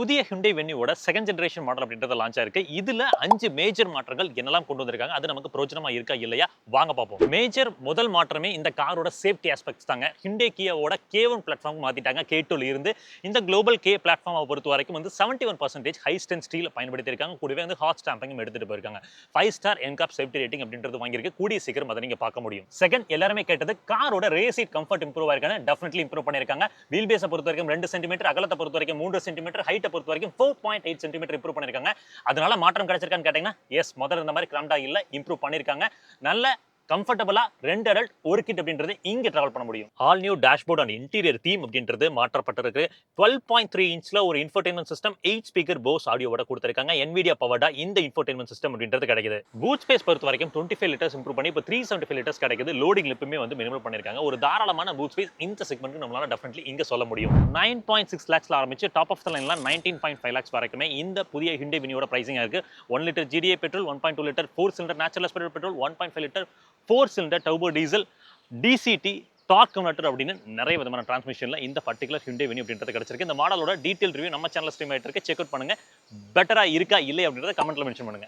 புதிய ஹிண்டை வென்யூவோட second generation model அப்படின்றது லான்ச் ஆயிருக்கு. இதுல அஞ்சு மேஜர் மாற்றங்கள் என்னெல்லாம் கொண்டு வந்திருக்காங்க? அது நமக்கு பிரோஜனமா இருக்கா இல்லையா? வாங்க பார்ப்போம். மேஜர் முதல் மாற்றமே இந்த காரோட சேஃப்டி ஆஸ்பெக்ட்ஸ் தாங்க. ஹிண்டே கியாவோட கே ஒன் பிளாட்ஃபார்ம் மாத்திட்டாங்க. கே டூல இருந்து இந்த குளோபல் கே பிளாட்ஃபார்மை பொறுத்த வரைக்கும் வந்து seventy one percentage high strength steel பயன்படுத்தியிருக்காங்க. கூடவே வந்து ஹாட் ஸ்டாம்பிங்கும் எடுத்துட்டு போயிருக்காங்க. Five star NCAP safety rating அப்படின்றது வாங்கியிருக்கு. கூடிய சீக்கிரம் அதை நீங்க பார்க்க முடியும். செகண்ட் எல்லாருமே கேட்டது காரோட ரேஸ் சீட் கம்ஃபர்ட் இம்ப்ரூவ் ஆயிருக்காங்க டெஃபினெட்லி இம்ப்ரூவ் பண்ணிருக்காங்க வீல் பேஸை பொறுத்த வரைக்கும் ரெண்டு சென்டிமீட்டர் அகலத்தை பொறுத்த வரைக்கும் மூன்று சென்டிமீட்டர் ஹைட்டை பொறுத்த வரைக்கும் four point eight centimetre improve பண்ணிருக்காங்க. அதனால மாற்றம் கிடைச்சிருக்கான்னு கேட்டிங்கன்னா எஸ் முதல்ல இந்த மாதிரி கிராம்டா இல்லை இம்ப்ரூவ் பண்ணிருக்காங்க. நல்ல கம்ஃபர்டபுளாக ரெண்டு அடல்ட் ஒரு கிட் அப்படின்றது இங்கே ட்ராவல் பண்ண முடியும். All new dashboard and interior theme அப்படின்றது மாற்றப்பட்டிருக்கு. டுவெல் பாயிண்ட் த்ரீ இன்ச்சில் ஒரு infotainment system eight speaker Bose ஆடியோவோட கொடுத்திருக்காங்க. என்விடியா பவர்டா இந்த இன்ஃபோர்டைன்மெண்ட் சிஸ்டம் அப்படின்றது கிடைக்குது. பூட் ஸ்பேஸ் பொறுத்த வரைக்கும் டுவெண்ட்டி ஃபைவ் லிட்டர்ஸ் இம்ப்ரூவ் பண்ணி இப்போ த்ரீ செவன்ட்டி ஃபைவ் லிட்டர்ஸ் கிடைக்குது லோடிங் லிப்புமே வந்து மினிமல் பண்ணிருக்காங்க. ஒரு தாராளமான பூட் ஸ்பேஸ் இந்த செக்மெண்ட் நம்மளால டெஃபினெட்லி இங்கே சொல்ல முடியும். நைன் பாயிண்ட் சிக்ஸ் லேக்ஸில் ஆரம்பிச்சு டாப் ஆஃப் த லைன்ல நைன்டீன் பாயிண்ட் ஃபைவ் லேக்ஸ் வரைக்குமே இந்த புதிய ஹிண்டே வினியோட பிரைசிங் இருக்கு. One litre GDI petrol one point two litre four cylinder natural petrol one point five litre four cylinder turbo diesel DCT torque converter அப்படின்னு நிறைய விதமான டிரான்ஸ்மிஷனில் இந்த பர்டிகுலர் ஹிண்டே வெனி அப்படின்றது கிடைச்சிருக்கு. இந்த மாடலோட டீட்டெயில் ரிவ்யூ நம்ம சேனல் ஸ்ட்ரீம் ஆகிட்டு இருக்கு. செக் அவுட் பண்ணுங்க. பெட்டரா இருக்கா இல்லை அப்படின்றத கமெண்ட்ல மென்ஷன் பண்ணுங்க.